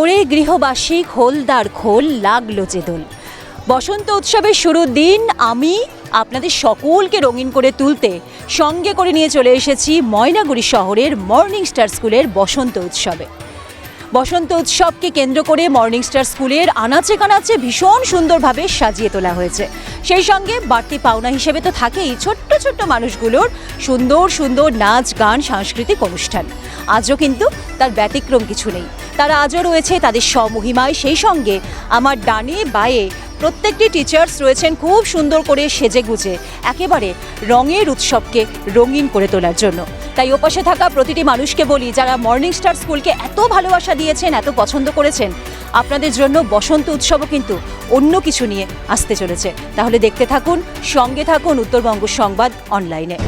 ওরে গৃহবাসী খোলদার খোল লাগল যে দোল বসন্ত উৎসবের শুরুর দিন আমি আপনাদের সকলকে রঙিন করে তুলতে সঙ্গে করে নিয়ে চলে এসেছি ময়নাগুড়ি শহরের মর্নিং স্টার স্কুলের বসন্ত উৎসবে। বসন্ত উৎসবকে কেন্দ্র করে মর্নিং স্টার স্কুলের আনাচে কানাচে ভীষণ সুন্দরভাবে সাজিয়ে তোলা হয়েছে। সেই সঙ্গে বাড়তি পাওনা হিসেবে তো থাকেই ছোট্ট ছোট্ট মানুষগুলোর সুন্দর সুন্দর নাচ, গান, সাংস্কৃতিক অনুষ্ঠান। আজও কিন্তু তার ব্যতিক্রম কিছু নেই। তারা আজও রয়েছে তাদের স্বমহিমায়। সেই সঙ্গে আমার ডানে বায়ে প্রত্যেকটি টিচার্স রয়েছেন খুব সুন্দর করে সেজে গুজে, একেবারে রঙের উৎসবকে রঙিন করে তোলার জন্য। তাই ওপাশে থাকা প্রতিটি মানুষকে বলি, যারা মর্নিং স্টার স্কুলকে এত ভালোবাসা দিয়েছেন, এত পছন্দ করেছেন, আপনাদের জন্য বসন্ত উৎসবও কিন্তু অন্য কিছু নিয়ে আসতে চলেছে। তাহলে দেখতে থাকুন, সঙ্গে থাকুন উত্তরবঙ্গ সংবাদ অনলাইনে।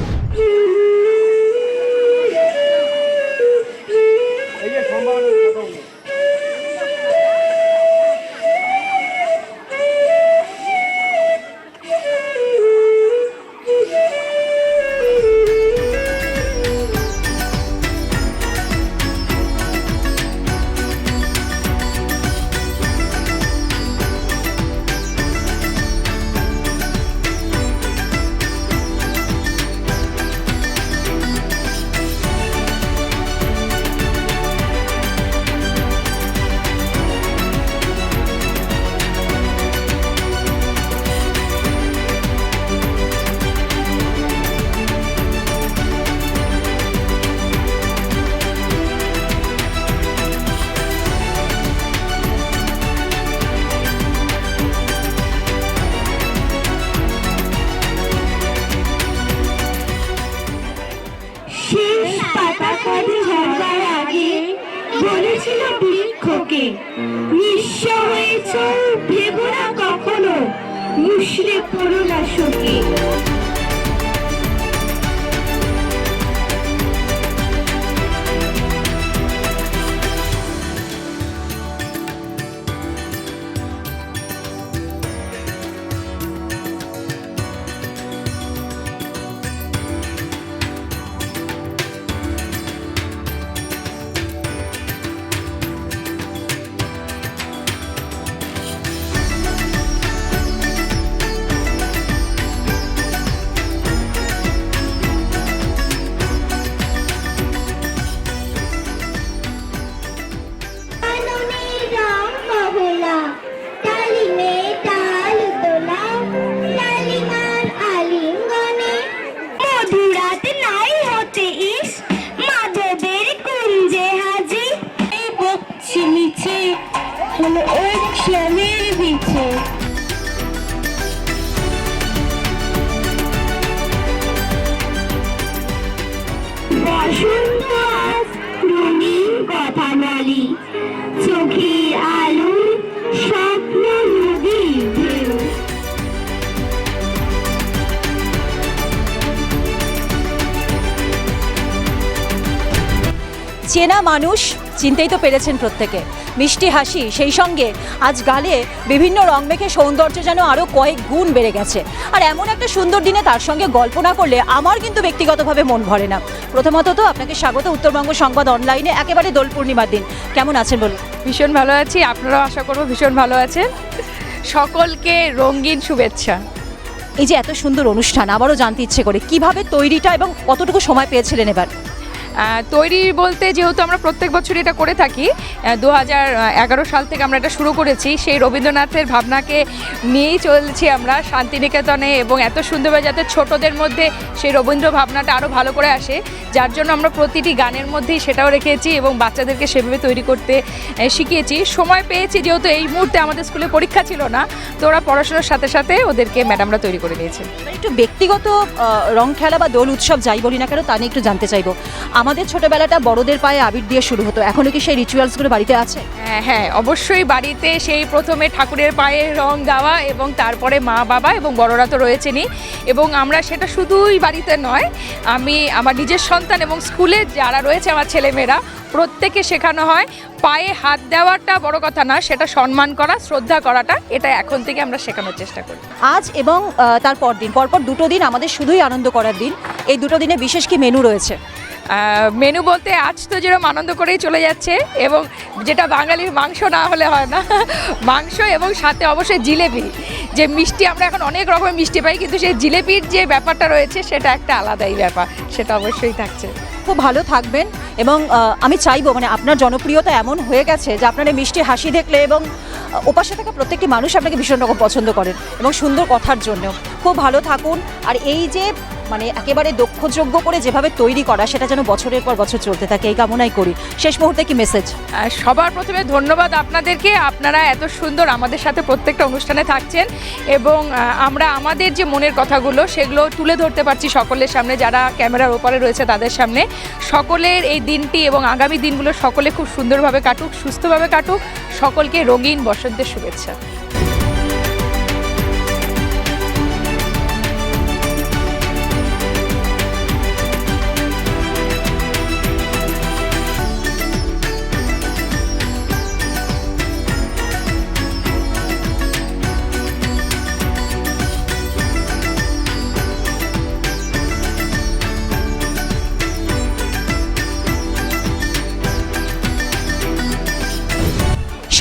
নিঃস্ব হয়েছ ভেবো না কখনো। মুসলে পড়ো চেনা মানুষ চিনতেই তো পেরেছেন প্রত্যেকে। মিষ্টি হাসি সেই সঙ্গে আজ গালে বিভিন্ন রং মেখে সৌন্দর্য যেন আরও কয়েক গুণ বেড়ে গেছে। আর এমন একটা সুন্দর দিনে তার সঙ্গে গল্প না করলে আমার কিন্তু ব্যক্তিগতভাবে মন ভরে না। প্রথমত তো আপনাকে স্বাগত উত্তরবঙ্গ সংবাদ অনলাইনে একেবারে দোল পূর্ণিমার দিন। কেমন আছেন বলুন? ভীষণ ভালো আছি আপনারাও আশা করব ভীষণ ভালো আছেন। সকলকে রঙিন শুভেচ্ছা। এই যে এত সুন্দর অনুষ্ঠান আবারও জানতে ইচ্ছে করে কীভাবে তৈরিটা এবং কতটুকু সময় পেয়েছিলেন এবার? তৈরি বলতে যেহেতু আমরা প্রত্যেক বছর এটা করে থাকি দু হাজার এগারো সাল থেকে আমরা এটা শুরু করেছি। সেই রবীন্দ্রনাথের ভাবনাকে নিয়েই চলছি আমরা শান্তিনিকেতনে এবং এত সুন্দরভাবে যাতে ছোটদের মধ্যে সেই রবীন্দ্র ভাবনাটা আরও ভালো করে আসে, যার জন্য আমরা প্রতিটি গানের মধ্যেই সেটাও রেখেছি এবং বাচ্চাদেরকে সেভাবে তৈরি করতে শিখিয়েছি। সময় পেয়েছি যেহেতু এই মুহূর্তে আমাদের স্কুলে পরীক্ষা ছিল না, তো ওরা পড়াশোনার সাথে সাথে ওদেরকে ম্যাডামরা তৈরি করে দিয়েছে। একটু ব্যক্তিগত রং খেলা বা দোল উৎসব যাই বলি না কেন তা নিয়ে একটু জানতে চাইব। আমাদের ছোটবেলাটা বড়দের পায়ে আবির দিয়ে শুরু হতো। এখনও কি সেই রিচুয়ালসগুলো বাড়িতে আছে? হ্যাঁ হ্যাঁ অবশ্যই বাড়িতে সেই প্রথমে ঠাকুরের পায়ে রং দেওয়া এবং তারপরে মা বাবা এবং বড়রা তো রয়েছেনই। এবং আমরা সেটা শুধুই বাড়িতে নয় আমি আমার নিজের সন্তান এবং স্কুলে যারা রয়েছে আমার ছেলেমেয়েরা প্রত্যেকে শেখানো হয় পায়ে হাত দেওয়াটা বড় কথা না সেটা সম্মান করা শ্রদ্ধা করাটা এটা এখন থেকে আমরা শেখানোর চেষ্টা করি। আজ এবং তার পর দিন পরপর দুটো দিন আমাদের শুধুই আনন্দ করার দিন। এই দুটো দিনে বিশেষ কি মেনু রয়েছে? মেনু বলতে আজ তো যেরকম আনন্দ করেই চলে যাচ্ছে এবং যেটা বাঙালির মাংস না হলে হয় না। মাংস এবং সাথে অবশ্যই জিলেপি। যে মিষ্টি, আমরা এখন অনেক রকমের মিষ্টি পাই, কিন্তু সেই জিলেপির যে ব্যাপারটা রয়েছে, সেটা একটা আলাদাই ব্যাপার। সেটা অবশ্যই থাকছে। খুব ভালো থাকবেন এবং আমি চাইব মানে আপনার জনপ্রিয়তা এমন হয়ে গেছে যে আপনার এই মিষ্টি হাসি দেখলে এবং ওপাশে থাকা প্রত্যেকটি মানুষ আপনাকে ভীষণ রকম পছন্দ করেন এবং সুন্দর কথার জন্য খুব ভালো থাকুন। আর এই যে মানে একেবারে দক্ষযোগ্য করে যেভাবে তৈরি করা, সেটা যেন বছরের পর বছর চলতে থাকে, এই কামনাই করি। শেষ মুহূর্তে কি মেসেজ সবার প্রথমে ধন্যবাদ আপনাদেরকে। আপনারা এত সুন্দর আমাদের সাথে প্রত্যেকটা অনুষ্ঠানে থাকছেন এবং আমরা আমাদের যে মনের কথাগুলো, সেগুলো তুলে ধরতে পারছি সকলের সামনে, যারা ক্যামেরার ওপারে রয়েছে তাদের সামনে। সকলের এই দিনটি এবং আগামী দিনগুলো সকলে খুব সুন্দরভাবে কাটুক, সুস্থভাবে কাটুক। সকলকে রঙিন বসন্তের শুভেচ্ছা।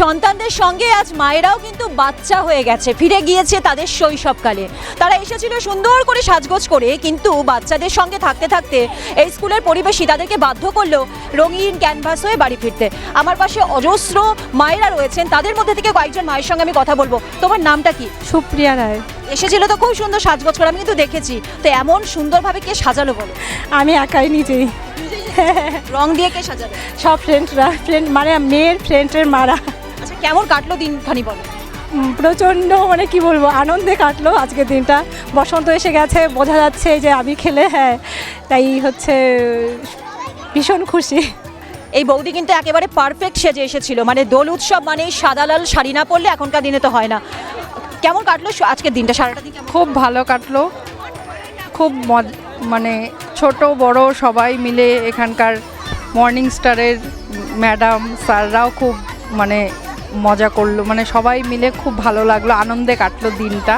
সন্তানদের সঙ্গে আজ মায়েরাও কিন্তু বাচ্চা হয়ে গেছে। ফিরে গিয়েছে তাদের শৈশবকালে। তারা এসেছিল সুন্দর করে সাজগোজ করে কিন্তু বাচ্চাদের সঙ্গে থাকতে থাকতে এই স্কুলের পরিবেশই তাদেরকে বাধ্য করল রঙিন ক্যানভাস হয়ে বাড়ি ফিরতে। আমার পাশে অজস্র মায়েরা রয়েছেন। তাদের মধ্যে থেকে কয়েকজন মায়ের সঙ্গে আমি কথা বলব। তোমার নামটা কি? সুপ্রিয়া রায়। এসেছিল তো খুব সুন্দর সাজগোজ করে আমি কিন্তু দেখেছি। তো এমন সুন্দরভাবে কে সাজালো বলো? আমি একাই নিজেই। রং দিয়ে কে সাজালো? সব ফ্রেন্ডরা ফ্রেন্ড মানে মেয়ের ফ্রেন্ডের মারা। কেমন কাটলো দিনখানি বলো? প্রচণ্ড মানে কি বলব আনন্দে কাটলো আজকের দিনটা। বসন্ত এসে গেছে বোঝা যাচ্ছে যে আমি খেলে হ্যাঁ তাই হচ্ছে ভীষণ খুশি। এই বৌদি কিন্তু একেবারে পারফেক্ট সেজে এসেছিল মানে দোল উৎসব মানে সাদা লাল শাড়ি না পরলে এখনকার দিনে তো হয় না। কেমন কাটলো আজকের দিনটা সারাটা দিন খুব ভালো কাটলো। খুব মজ- মানে ছোট বড় সবাই মিলে এখানকার মর্নিং স্টারের ম্যাডাম স্যাররাও খুব মানে মজা করল মানে সবাই মিলে খুব ভালো লাগল, আনন্দে কাটলো দিনটা।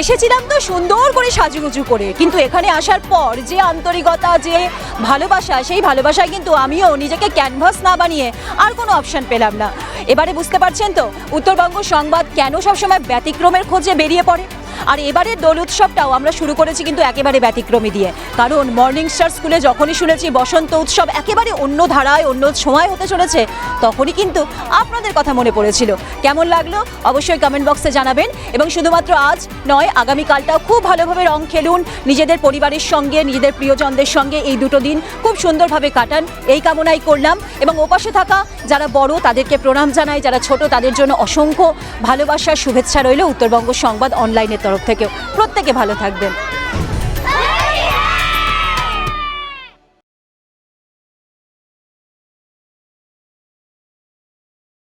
এসেছিলাম তো সুন্দর করে সাজুগুজু করে, কিন্তু এখানে আসার পর যে আন্তরিকতা, যে ভালোবাসা, সেই ভালোবাসায় কিন্তু আমিও নিজেকে ক্যানভাস না বানিয়ে আর কোনো অপশন পেলাম না। এবারে বুঝতে পারছেন তো, উত্তরবঙ্গ সংবাদ কেন সবসময় ব্যতিক্রমের খোঁজে বেরিয়ে পড়ে? আর এবারের দোল উৎসবটাও আমরা শুরু করেছি কিন্তু একেবারে ব্যতিক্রমী দিয়ে। কারণ মর্নিং স্টার স্কুলে যখনই শুনেছি বসন্ত উৎসব একেবারে অন্য ধারায়, অন্য সময় হতে চলেছে, তখনই কিন্তু আপনাদের কথা মনে পড়েছিল। কেমন লাগল অবশ্যই কমেন্ট বক্সে জানাবেন এবং শুধুমাত্র আজ নয়, আগামীকালটাও খুব ভালোভাবে রং খেলুন। নিজেদের পরিবারের সঙ্গে, নিজেদের প্রিয়জনদের সঙ্গে এই দুটো দিন খুব সুন্দরভাবে কাটান। এই কামনাই করলাম এবং ওপাশে থাকা যারা বড় তাদেরকে প্রণাম জানাই, যারা ছোট তাদের জন্য অসংখ্য ভালোবাসার শুভেচ্ছা রইল। উত্তরবঙ্গ সংবাদ অনলাইনের তরফ থেকেও প্রত্যেকে ভালো থাকবেন।